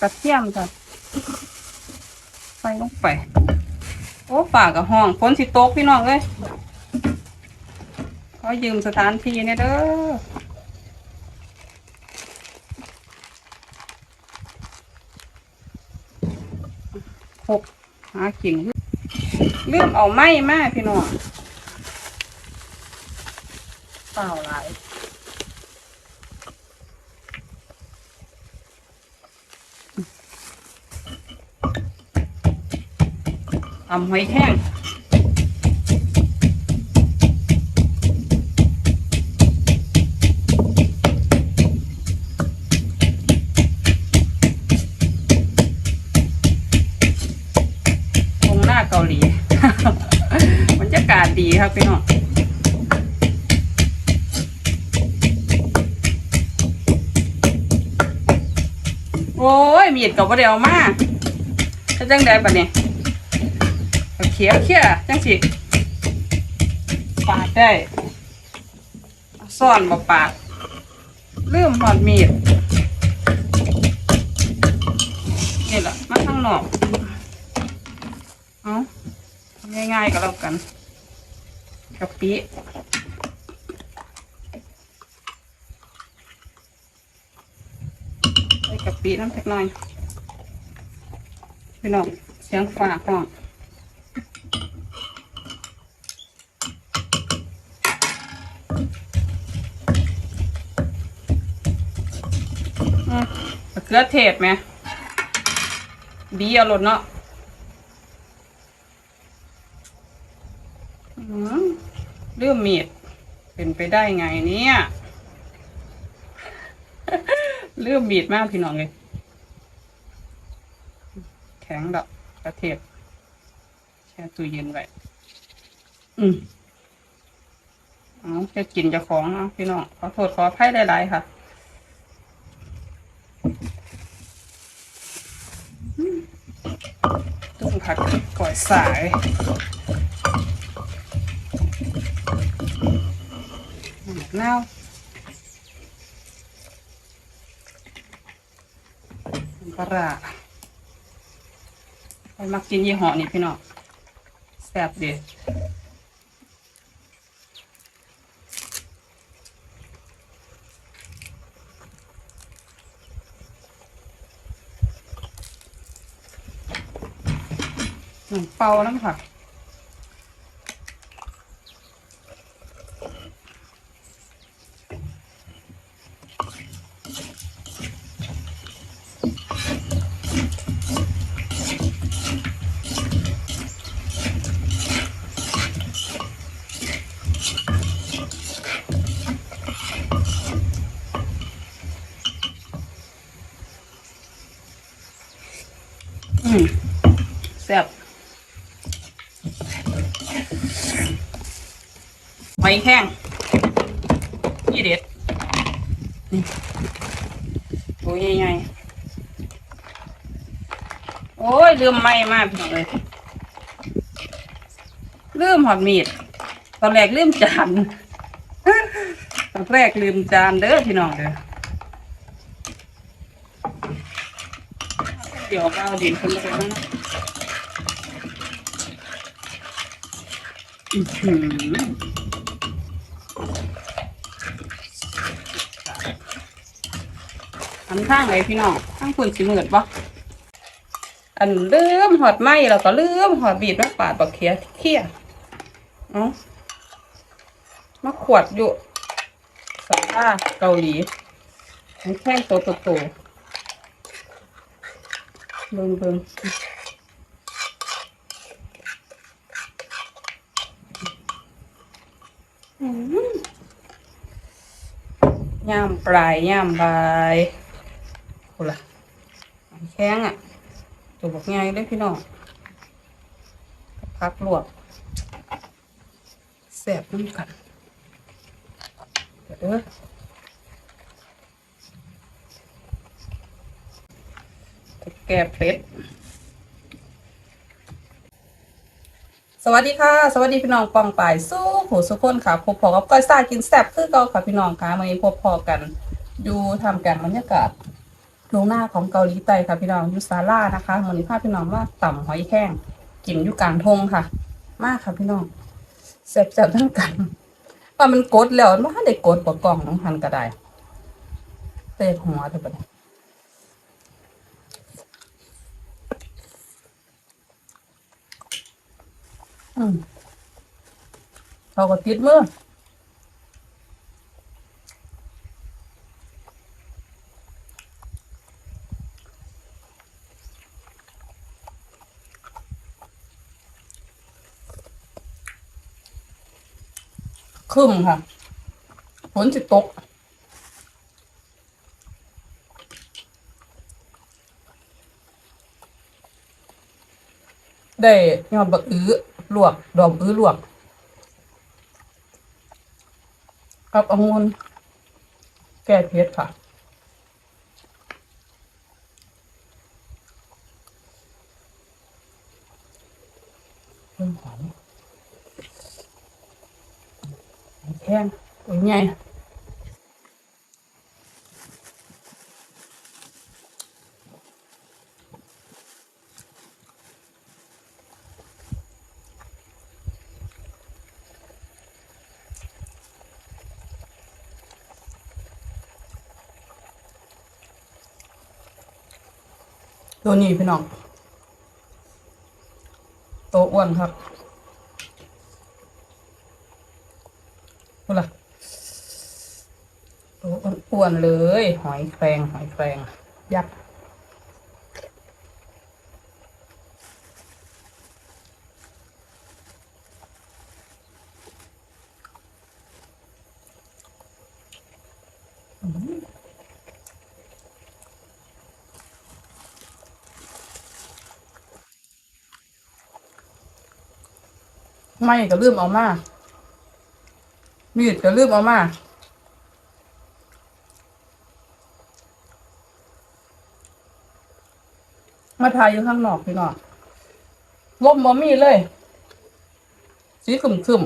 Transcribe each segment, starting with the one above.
กระเทียมจ้ะใส่ลงไป โอ้ป่ากับห้องฝนสิตกพี่น้องเอ้ยขอยืมสถานที่เนี่ยเด้อหกหากินเลื่อมเอาไม้มาพี่น้องเปล่าหลาย ทำหอยแห้งตรงหน้าเกาหลีบรรยากาศดีครับพี่น้องโอ้ยมีดกับว่าเดียวมาจะจังได้ปะเนี่ย เอาเขียวเขียจังสิปาดได้ซ่อนบ่ปาดลืมหอดมีดนี่แหละมาข้างนอกเอาง่ายๆก็แล้วกันกะปิใส่กะปิน้ำเล็กน้อยพี่น้องเสียงฝากห้อง มะเขือเทศไหม บีเอารสเนาะเรื่องมีดเป็นไปได้ไงเนี่ยเรื่องมีดมากพี่น้องเลย แข็งดอกกระเทศแช่ตู้เย็นไว้ อืมเอาแค่กินจะของเอาพี่น้อง ขอโทษขออภัยหลายๆค่ะ ต้มผัดก่อย สาย เน่าปลาไปมักกินยี่ห้อนี้พี่น้องแซ่บเด็ หนึ่งเปาน้ำค่ะอืมแซ่บห อยแข้งยี่เด็ดนี่ตัวใหญ่ๆโอ้ยลืมไม่มากพี่น้องเลยลืมหอดมีด ตอนแรกลืมจานตอนแรกลืมจานเด้อพี่น้องเด้อเดี๋ยวเอาดินขึ้นมาเลยนะอือหือ นข้างไหนพี่น้องข้างคุณสิมืดปะอันเลื่อมหอดไหมแล้วก็เลื่อมหอดบีดมาปาดบักเขียเขี้ยเอ้ามาขวดอยู่สัญชาเกาหลีมันแข้งโตโตโตเบิ่งเบิ่งย่ามปลายย่ามบาย โอ้ล่ะอันแข้งอะตัวบอกไงเลยพี่น้องพักลวกแสบน้ำกันเดี๋ยวเด้อแกะเป็ดสวัสดีค่ะ สวัสดีพี่น้องปองปายสู้หูสุคนค่ะพบพอกับก้อยซ่ากินแซ่บคือเก่าค่ะพี่น้องค่ะมื่อนี้พบพอกันดูทำการบรรยากาศ โรงหน้าของเกาหลีใต้ค่ะพี่น้องยูซาร่านะคะมันนี้พาพี่น้องว่าต่ำหอยแข้งกินอยู่กลางทงค่ะ มากค่ะพี่น้องแซ่บๆทั้งกันว่ามันกดแล้วมันได้กดกว่ากล่องน้องพันก็ได้เตะหัวเถอะปเนี่ยอืมเขาก็ติดมือ ครึ้มค่ะฝนจะตกได้ยอดบักอื้อลวก ดอกอื้อลวก กับองุ่นแก้เผ็ดค่ะ เพิ่มหอม แข้งตัว ใหญ่ตัวนี้พี่น้องโตวอ้วนครับ เอาล่ะโอ้อ้ วนเลย หอยแครงหอยแครงยักษ์ไม่ก็ลืมเอามามีดก็ลืมเอามา มาถ่ายอยู่ข้างนอกพี่น้องลมบ่มีเลย สีขึ้มขึ้ม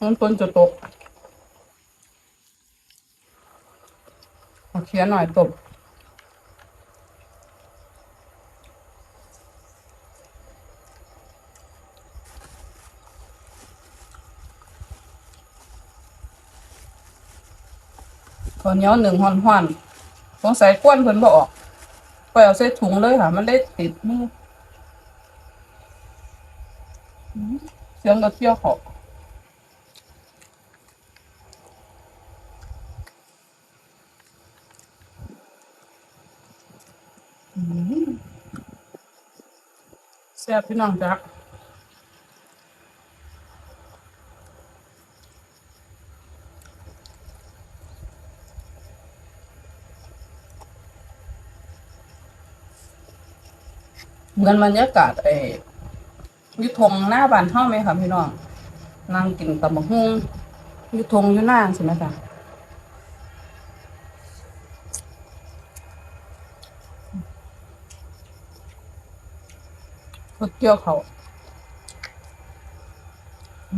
มันฝนจะตกเอาเขียนหน่อยตบข้าวเหนียวหนึ่งห่อนห่อน สงสัยก้วนเพิ่นบ่ออกไปเอาใส่ถุงเลยค่ะ มันได้ติดมือเสียงกระเทียวเขอืมแซ่บพี่น้องจ๊ะ เหมือนบรรยากาศไอ้ยุทงหน้าบ้านเฮาไหมคะพี่น้องนั่งกินตำบักหุ่งยุทงอยู่หน้าใช่ไหมคะเกี่ยวเขา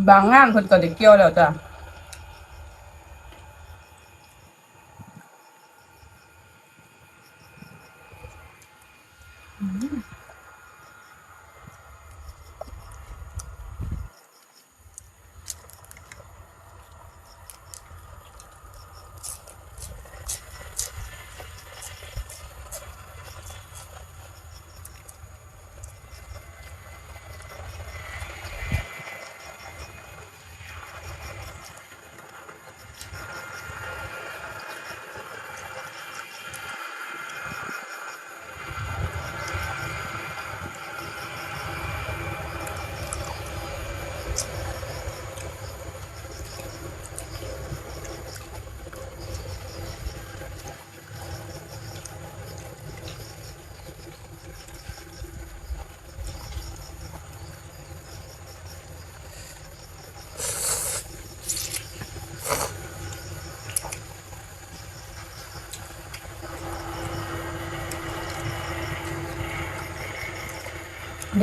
บางงานเพิ่นก็ได้เกี่ยวแล้วจ้ะ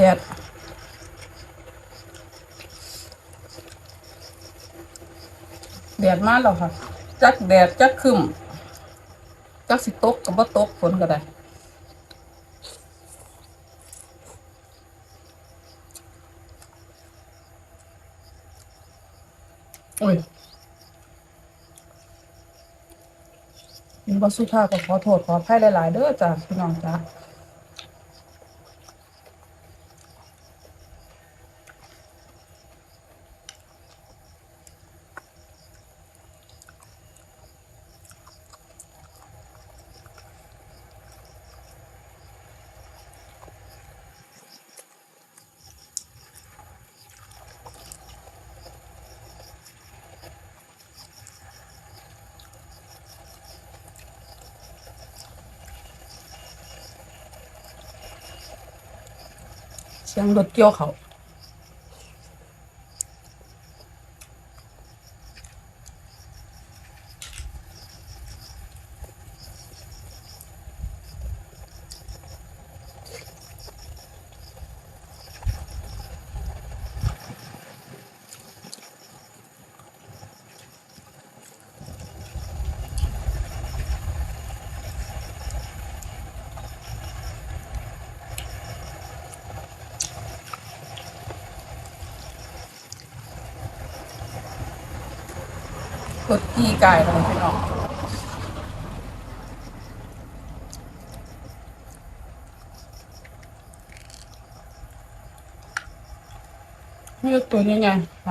แดดแดดมากแล้วค่ะ จักแดดจักครึมจักสิตกกับบ่าตกฝนก็ได้โอ้ยยินบ่สุภาพก็ขอโทษขออภัยหลาย ๆ เด้อจ้าพี่น้องจ้า เสียง กี่ยวเขารถกี่กายเลยพี่น้องนี่ตัวนี้ไงไหน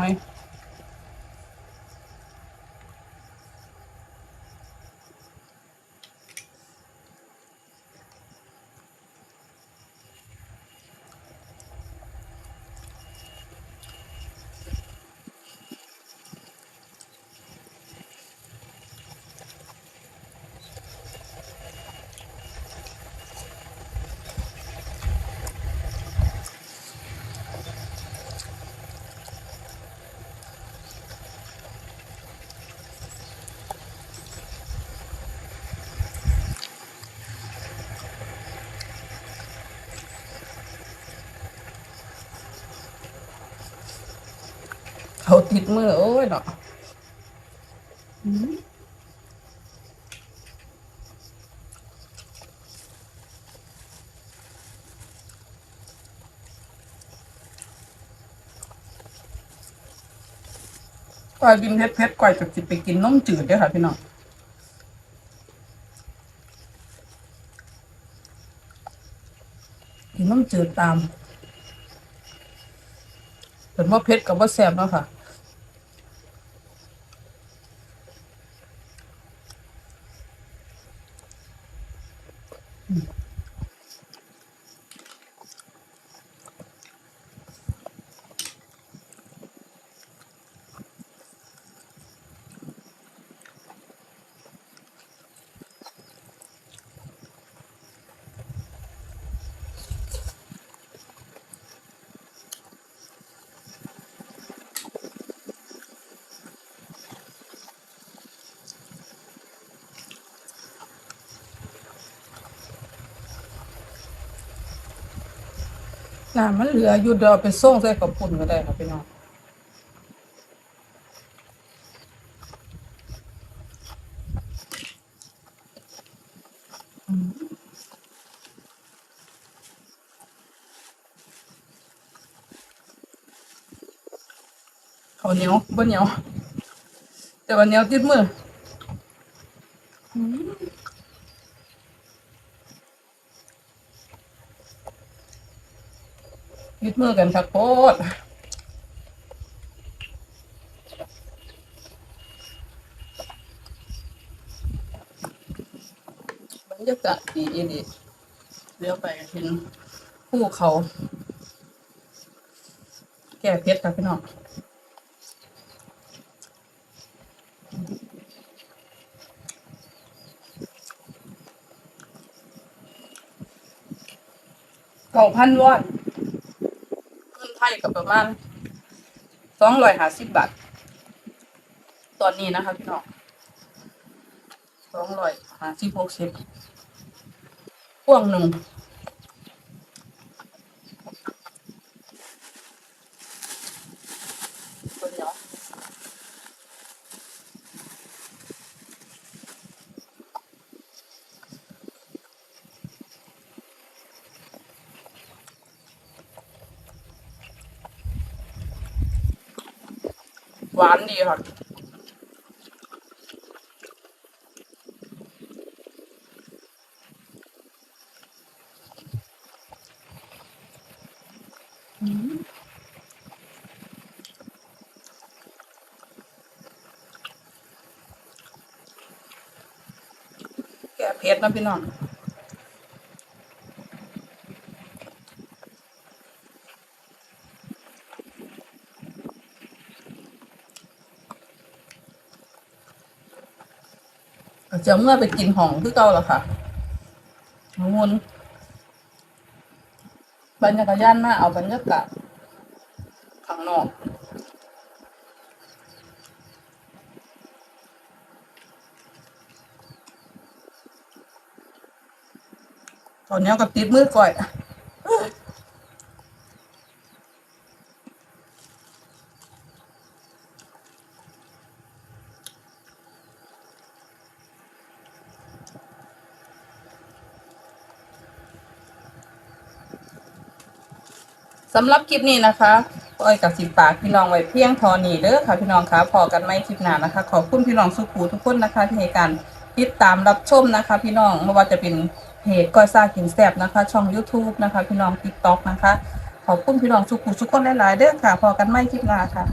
เขาติดมือโอ้ยเนาะก่อยบินเพชรเพชรก่อยจะสิไปกินนมจืดด้วยค่ะพี่น้องกินนมจืดตามเป็นว่าเพชรกับว่าแซ่บเนาะค่ะ น้ำมันเหลืออยู่เดี๋ยวเอาไปส่งใส่กับปุ่นก็ได้ค่ะพี่น้องอืมข้าเหนียวบ่เหนียว แต่ว่าเหนียวติดมือ ติดมือกันคักโพดบรรยากาศดีอีดีเลี้ยวไปเห็นภูเขา แก่เพชรค่ะพี่น้องเก้าพันวอนเงิน ไทยกับประมาณสองร้อยห้าสิบบาท ตอนนี้นะคะพี่น้องสองร้อยห้าสิบหกสิบพ่วงหนึ่ง หวานดีค่ะอืมแก่เผ็ดนะพี่น้อง จะเมื่อไปกินห้องคือเก่าหรอค่ะมุนบรรยากาศย่านมาเอาบรรยากาศข้างนอกตอนนี้กับติดมือก่อย สำหรับคลิปนี้นะคะก้อยกับสิบปากพี่น้องไว้เพียงทอนี่เด้อค่ะพี่น้องคะพอกันไม่คลิปหน้านะคะ ขอบคุณพี่น้องสุขูทุกคนนะคะที่ให้การติดตามรับชมนะคะ พี่น้องไม่ว่าจะเป็นเพจก้อยซากินแซบนะคะ ช่อง YouTube นะคะ พี่น้องติ๊กต็อกนะคะ ขอบคุณพี่น้องสุขูทุกคนหลายๆเด้อค่ะพอกันไม่คลิปหน้าค่ะ